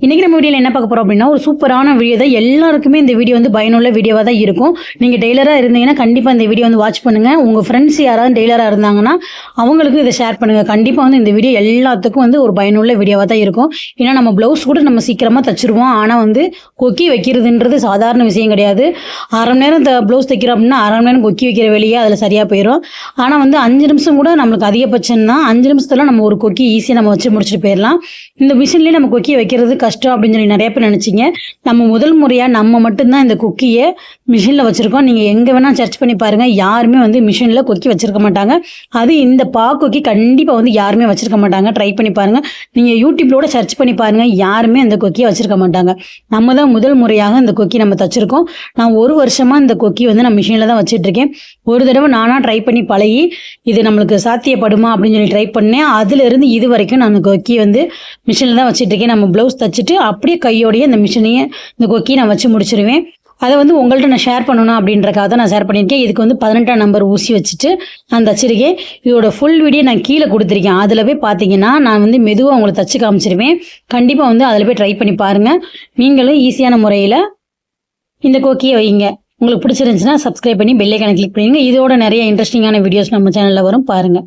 இன்றைக்கி நம்ம வீடியோவில் என்ன பார்க்க போகிறோம் அப்படின்னா ஒரு சூப்பரான வீடியோ தான். எல்லாருக்குமே இந்த வீடியோ வந்து பயனுள்ள வீடியோவாக தான் இருக்கும். நீங்கள் டெய்லராக இருந்தீங்கன்னா கண்டிப்பாக இந்த வீடியோ வந்து வாட்ச் பண்ணுங்கள் உங்கள் ஃப்ரெண்ட்ஸ் யாராவது டெய்லராக இருந்தாங்கன்னா அவங்களுக்கும் இதை ஷேர் பண்ணுங்கள் கண்டிப்பாக வந்து இந்த வீடியோ எல்லாத்துக்கும் வந்து ஒரு பயனுள்ள வீடியோவாக தான் இருக்கும். ஏன்னா நம்ம ப்ளவுஸ் கூட நம்ம சீக்கிரமாக தச்சிருவோம். ஆனால் வந்து கொக்கி வைக்கிறதுன்றது சாதாரண விஷயம் கிடையாது. அரை மணி நேரம் ப்ளவுஸ் தைக்கிறோம் அப்படின்னா அரை மணி நேரம் கொக்கி வைக்கிற வெளியே அதில் சரியாக போயிடும் ஆனால் வந்து அஞ்சு நிமிஷம் கூட நம்மளுக்கு அதிகபட்சம் தான் அஞ்சு நிமிஷத்தில் நம்ம ஒரு கொக்கி ஈஸியாக நம்ம வச்சு முடிச்சுட்டு போயிடலாம். இந்த மிஷின்லேயே நம்ம கொக்கி வைக்கிறது கஷ்டம் அப்படின்னு சொல்லி நிறைய பேர் நினச்சிங்க. நம்ம முதல் முறையாக நம்ம மட்டும்தான் இந்த குக்கியை மிஷினில் வச்சுருக்கோம். நீங்கள் எங்கே வேணால் சர்ச் பண்ணி பாருங்கள் யாருமே வந்து மிஷினில் கொக்கி வச்சுருக்க மாட்டாங்க. அது இந்த பா கொக்கி கண்டிப்பாக வந்து யாருமே வச்சுருக்க மாட்டாங்க. ட்ரை பண்ணி பாருங்கள் நீங்கள் யூடியூப்லோட சர்ச் பண்ணி பாருங்கள் யாருமே அந்த கொக்கியை வச்சுருக்க மாட்டாங்க. நம்ம தான் முதல் முறையாக இந்த கொக்கி நம்ம தச்சுருக்கோம். நான் ஒரு வருஷமாக இந்த கொக்கி வந்து நான் மிஷினில் தான் வச்சுட்ருக்கேன் ஒரு தடவை நானாக ட்ரை பண்ணி பழகி இது நம்மளுக்கு சாத்தியப்படுமா அப்படின்னு சொல்லி ட்ரை பண்ணேன். அதுலேருந்து இது வரைக்கும் நான் அந்த கொக்கி வந்து மிஷினில் தான் வச்சுட்ருக்கேன் நம்ம ப்ளவுஸ் வச்சுட்டு அப்படியே கையோடையே இந்த மிஷினையே இந்த கொக்கியை நான் வச்சு முடிச்சிருவேன். அதை வந்து உங்கள்கிட்ட நான் ஷேர் பண்ணணும் அப்படின்றக்காக தான் நான் ஷேர் பண்ணியிருக்கேன். இதுக்கு வந்து பதினெட்டாம் நம்பர் ஊசி வச்சுட்டு நான் தச்சிருக்கேன். இதோட ஃபுல் வீடியோ நான் கீழே கொடுத்துருக்கேன். அதில் போய் பார்த்தீங்கன்னா நான் வந்து மெதுவாக உங்களை தச்சு காமிச்சிருவேன். கண்டிப்பாக வந்து அதில் போய் ட்ரை பண்ணி பாருங்கள் நீங்களும் ஈஸியான முறையில் இந்த கொக்கியை வைங்க. உங்களுக்கு பிடிச்சிருந்துச்சுன்னா சப்ஸ்கிரைப் பண்ணி பெல்லைக்கான கிளிக் பண்ணிடுங்க இதோட நிறைய இன்ட்ரெஸ்டிங்கான வீடியோஸ் நம்ம சேனலில் வரும். பாருங்கள்